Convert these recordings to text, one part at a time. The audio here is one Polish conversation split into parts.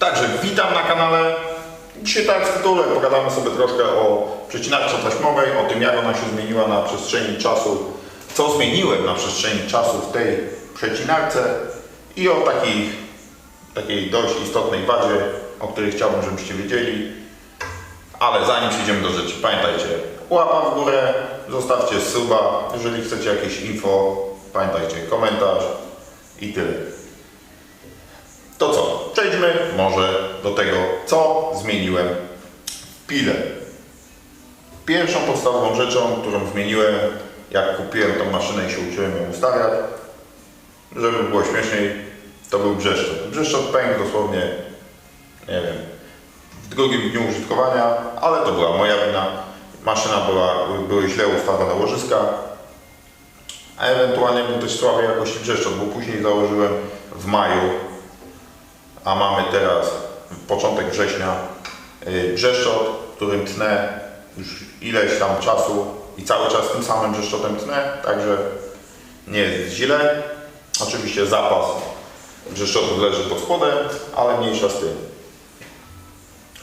Także witam na kanale. Dzisiaj tak w tytule pogadamy sobie troszkę o przecinarce taśmowej, o tym jak ona się zmieniła na przestrzeni czasu, co zmieniłem na przestrzeni czasu w tej przecinarce i o takiej, takiej dość istotnej wadzie, o której chciałbym, żebyście wiedzieli. Ale zanim przejdziemy do rzeczy, pamiętajcie, łapa w górę, zostawcie suba, jeżeli chcecie jakieś info, pamiętajcie, komentarz i tyle. To co? Przejdźmy może do tego, co zmieniłem w pile. Pierwszą podstawową rzeczą, którą zmieniłem, jak kupiłem tą maszynę i się uczyłem ją ustawiać, żeby było śmieszniej, to był brzeszczot. Brzeszczot pękł dosłownie, nie wiem, w drugim dniu użytkowania, ale to była moja wina. Maszyna była, były źle ustawione łożyska, a ewentualnie był też słabej jakości brzeszczot, bo później założyłem w maju a mamy teraz początek września yy, brzeszczot, którym tnę już ileś tam czasu i cały czas tym samym brzeszczotem tnę, także nie jest źle. Oczywiście zapas brzeszczotów leży pod spodem, ale mniejsza z tym.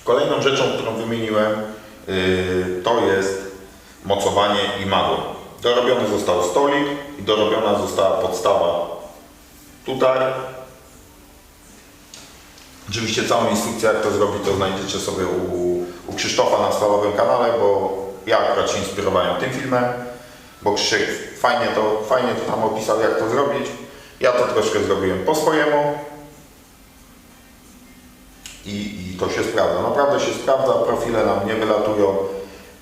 Kolejną rzeczą, którą wymieniłem, yy, to jest mocowanie i madło. Dorobiony został stolik i dorobiona została podstawa tutaj Oczywiście całą instrukcję jak to zrobić to znajdziecie sobie u, u Krzysztofa na stalowym kanale, bo ja akurat się inspirowałem tym filmem, bo Krzysiek fajnie to, fajnie to tam opisał jak to zrobić. Ja to troszkę zrobiłem po swojemu i, i to się sprawdza. Naprawdę się sprawdza, profile nam nie wylatują,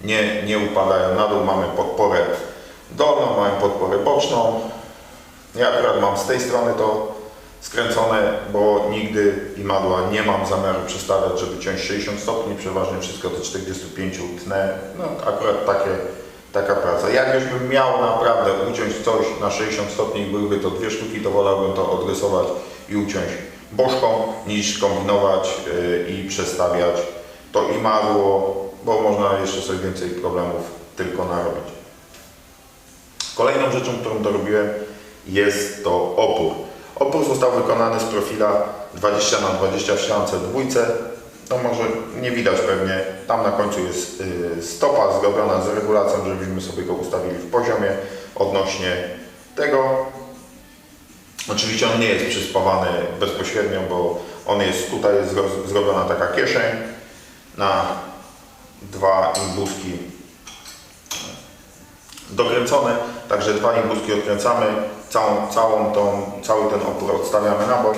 nie, nie upadają na dół, mamy podporę dolną, mamy podporę boczną. Ja akurat mam z tej strony to skręcone, bo nigdy imadła nie mam zamiaru przestawiać, żeby ciąć 60 stopni, przeważnie wszystko do 45 tnę. No akurat takie, taka praca. Jak już bym miał naprawdę uciąć coś na 60 stopni byłyby to dwie sztuki, to wolałbym to odrysować i uciąć bożką, niż kombinować yy, i przestawiać to imadło, bo można jeszcze sobie więcej problemów tylko narobić. Kolejną rzeczą, którą dorobiłem jest to opór. Opór został wykonany z profila 20 na 20 w ściance dwójce. No może nie widać pewnie, tam na końcu jest y, stopa zrobiona z regulacją, żebyśmy sobie go ustawili w poziomie odnośnie tego. Oczywiście on nie jest przyspawany bezpośrednio, bo on jest, tutaj jest zro- zrobiona taka kieszeń na dwa imbuski dokręcone, także dwa imbuski odkręcamy, całą, całą tą, cały ten opór odstawiamy na bok.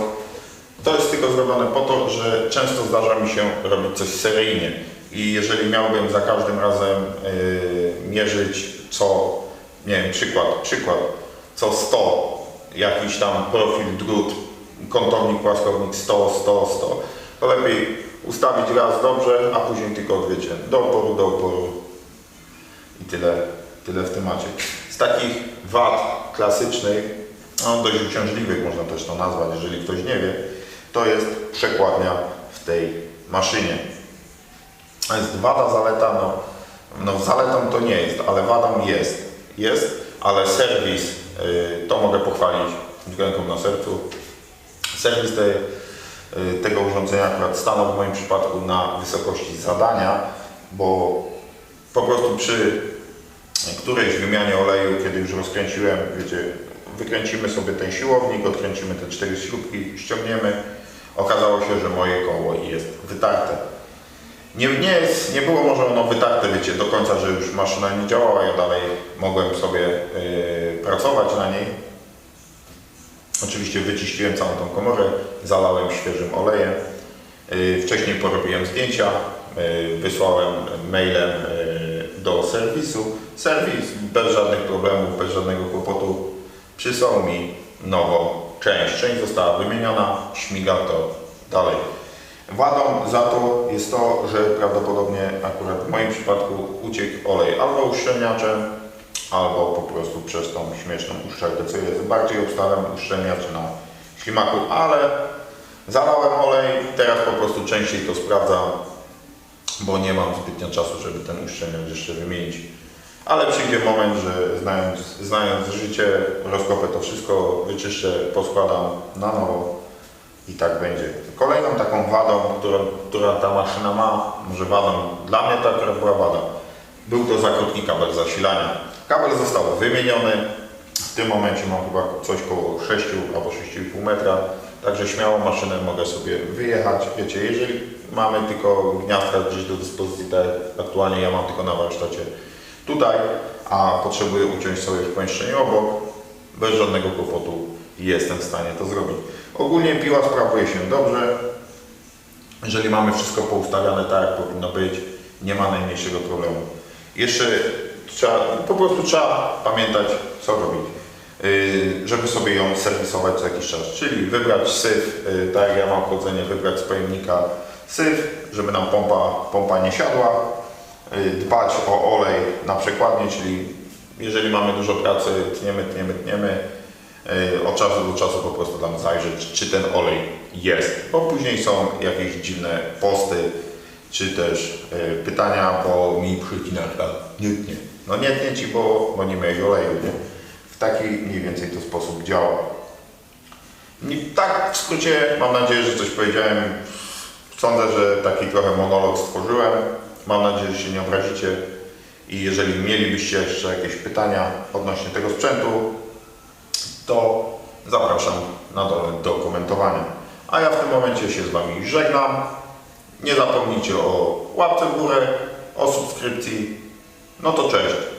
To jest tylko zrobione po to, że często zdarza mi się robić coś seryjnie i jeżeli miałbym za każdym razem yy, mierzyć co, nie wiem, przykład, przykład, co 100, jakiś tam profil, drut, kątownik, płaskownik 100, 100, 100, to lepiej ustawić raz dobrze, a później tylko odwiecie do oporu, do oporu i tyle, tyle w temacie. Z takich wad klasycznych, no dość uciążliwych można też to nazwać, jeżeli ktoś nie wie, to jest przekładnia w tej maszynie. A jest wada, zaleta, no, no zaletą to nie jest, ale wadą jest. Jest, ale serwis, yy, to mogę pochwalić ręką na sercu. Serwis yy, tego urządzenia akurat stanął w moim przypadku na wysokości zadania, bo po prostu przy którejś wymianie oleju, kiedy już rozkręciłem, wiecie, wykręcimy sobie ten siłownik, odkręcimy te cztery śrubki, ściągniemy. Okazało się, że moje koło jest wytarte. Nie, nie, jest, nie było może ono wytarte, wiecie, do końca, że już maszyna nie działała, ja dalej mogłem sobie yy, pracować na niej. Oczywiście wyczyściłem całą tą komorę, zalałem świeżym olejem. Yy, wcześniej porobiłem zdjęcia, yy, wysłałem mailem yy, do serwisu. Serwis bez żadnych problemów, bez żadnego kłopotu przysłał mi nową część. Część została wymieniona, śmiga to dalej. Wadą za to jest to, że prawdopodobnie akurat w moim przypadku uciekł olej albo uszczelniaczem, albo po prostu przez tą śmieszną uszczelkę, co jest. Bardziej obstawiam uszczelniacz na ślimaku, ale zalałem olej, teraz po prostu częściej to sprawdzam, bo nie mam zbytnio czasu, żeby ten uszczelniacz jeszcze wymienić. Ale przyjdzie moment, że znając, znając życie, rozkopię to wszystko, wyczyszczę, poskładam na nowo i tak będzie. Kolejną taką wadą, którą, która ta maszyna ma, może wadą, dla mnie która była wadą, był to za krótki kabel zasilania. Kabel został wymieniony, w tym momencie mam chyba coś koło 6 albo 6,5 metra, także śmiało maszynę mogę sobie wyjechać. Wiecie, jeżeli mamy tylko gniazdka gdzieś do dyspozycji, tak aktualnie ja mam tylko na warsztacie tutaj, a potrzebuję uciąć sobie w pomieszczeniu obok, bez żadnego kłopotu jestem w stanie to zrobić. Ogólnie piła sprawuje się dobrze. Jeżeli mamy wszystko poustawiane tak, jak powinno być, nie ma najmniejszego problemu. Jeszcze trzeba, po prostu trzeba pamiętać, co robić, yy, żeby sobie ją serwisować co jakiś czas. Czyli wybrać syf, yy, tak jak ja mam chodzenie, wybrać z pojemnika syf, żeby nam pompa, pompa nie siadła. Yy, Dbać o olej na przekładnie, czyli jeżeli mamy dużo pracy, tniemy, tniemy, tniemy, od czasu do czasu po prostu tam zajrzeć, czy ten olej jest, bo później są jakieś dziwne posty, czy też pytania, bo mi przycina nie tnie. No nie tnie Ci, bo, bo nie miałeś oleju, nie? W taki mniej więcej to sposób działa. I tak w skrócie, mam nadzieję, że coś powiedziałem. Sądzę, że taki trochę monolog stworzyłem. Mam nadzieję, że się nie obrazicie. I jeżeli mielibyście jeszcze jakieś pytania odnośnie tego sprzętu, to zapraszam na dole do komentowania. A ja w tym momencie się z Wami żegnam. Nie zapomnijcie o łapce w górę, o subskrypcji. No to cześć.